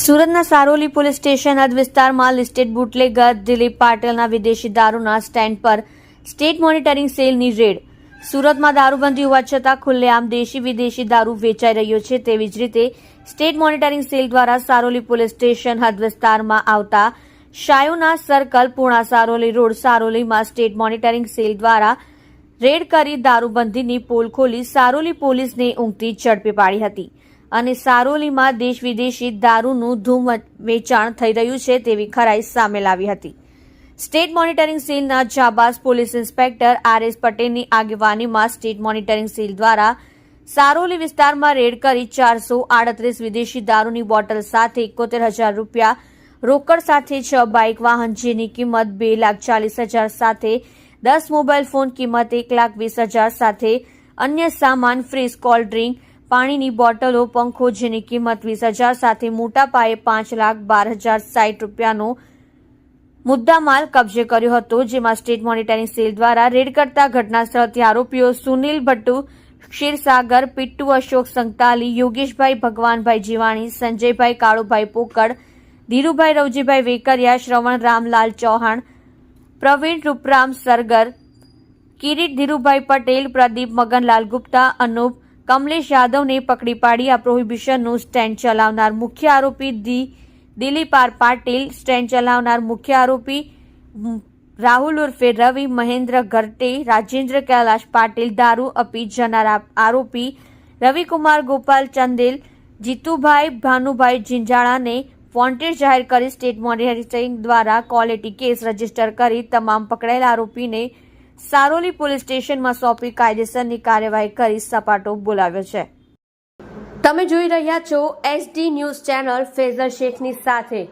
સુરતના Saroli police station હદ વિસ્તારમાં લિસ્ટેડ બુટલેગર દિલીપ પાટીલના વિદેશી દારૂના સ્ટેન્ડ પર સ્ટેટ મોનિટરિંગ સેલની રેડ. સુરતમાં દારૂબંધી હોવા છતાં ખુલ્લેઆમ દેશી વિદેશી દારૂ વેચાઈ રહ્યો છે તેવી જ રીતે સ્ટેટ મોનિટરિંગ સેલ દ્વારા સારોલી પોલીસ સ્ટેશન હદ વિસ્તારમાં આવતા શાયુના સર્કલ પૂણા સારોલી રોડ સારોલીમાં સ્ટેટ મોનિટરિંગ સેલ દ્વારા રેડ કરી દારૂબંધીની પોલ ખોલી સારોલી પોલીસને ઊંઘતી ઝડપી પાડી હતી. અને સારોલીમાં દેશ વિદેશી દારૂનું ધૂમ વેચાણ થઈ રહ્યું છે તેવી ખરાઈ સામે લાવી હતી. સ્ટેટ મોનિટરિંગ સેલના જાબાઝ પોલીસ ઇન્સ્પેક્ટર આર એસ પટેલની આગેવાનીમાં સ્ટેટ મોનિટરિંગ સેલ દ્વારા સારોલી વિસ્તારમાં રેડ કરી ચારસો આડત્રીસ વિદેશી દારૂની બોટલ સાથે એકોતેર હજાર રૂપિયા રોકડ સાથે છ બાઇક વાહન જેની કિંમત બે લાખ ચાલીસ હજાર સાથે, દસ મોબાઈલ ફોન કિંમત એક લાખ વીસ હજાર સાથે, અન્ય સામાન, ફ્રીઝ, કોલ્ડ ડ્રિંક પાણીની બોટલો, પંખો જેની કિંમત વીસ હજાર સાથે મોટા પાયે પાંચ લાખ બાર હજાર સાઠ રૂપિયાનો મુદ્દામાલ કબજે કર્યો હતો, જેમાં સ્ટેટ મોનિટરિંગ સેલ દ્વારા રેડ કરતા ઘટના સ્થળથી આરોપીઓ સુનિલ ભટ્ટુ, ક્ષીરસાગર, પિટ્ટુ અશોક સંતાલી, યોગેશભાઈ ભગવાનભાઈ જીવાણી, સંજયભાઈ કાળુભાઈ પોકળ, ધીરુભાઈ રવજીભાઈ વેકરિયા, શ્રવણ રામલાલ ચૌહાણ, પ્રવીણ રૂપરામ સરગર, કિરીટ ધીરુભાઈ પટેલ, પ્રદીપ મગનલાલ ગુપ્તા, અનુપ કમલેશ યાદવને પકડી પાડી આ પ્રોહિબિશનનું સ્ટેન્ડ ચલાવનાર મુખ્ય આરોપી દી દિલીપ આર પાટીલ. સ્ટેન્ડ ચલાવનાર મુખ્ય આરોપી રાહુલ ઉર્ફે રવિ, મહેન્દ્ર ગરટે, રાજેન્દ્ર કૈલાશ પાટીલ, દારૂ અપી જનાર આરોપી રવિકુમાર ગોપાલ ચંદેલ, જીતુભાઈ ભાનુભાઈ જિંજાળાને વોન્ટેડ જાહેર કરી સ્ટેટ મોનિટરિંગ દ્વારા ક્વોલિટી કેસ રજિસ્ટર કરી. તમામ પકડાયેલા આરોપીને સારોલી પોલીસ સ્ટેશનમાં સોંપી કાયદેસરની કાર્યવાહી કરી સપાટો બોલાવ્યો છે. તમે જોઈ રહ્યા છો એસડી ન્યૂઝ ચેનલ ફેઝર શેખની સાથે.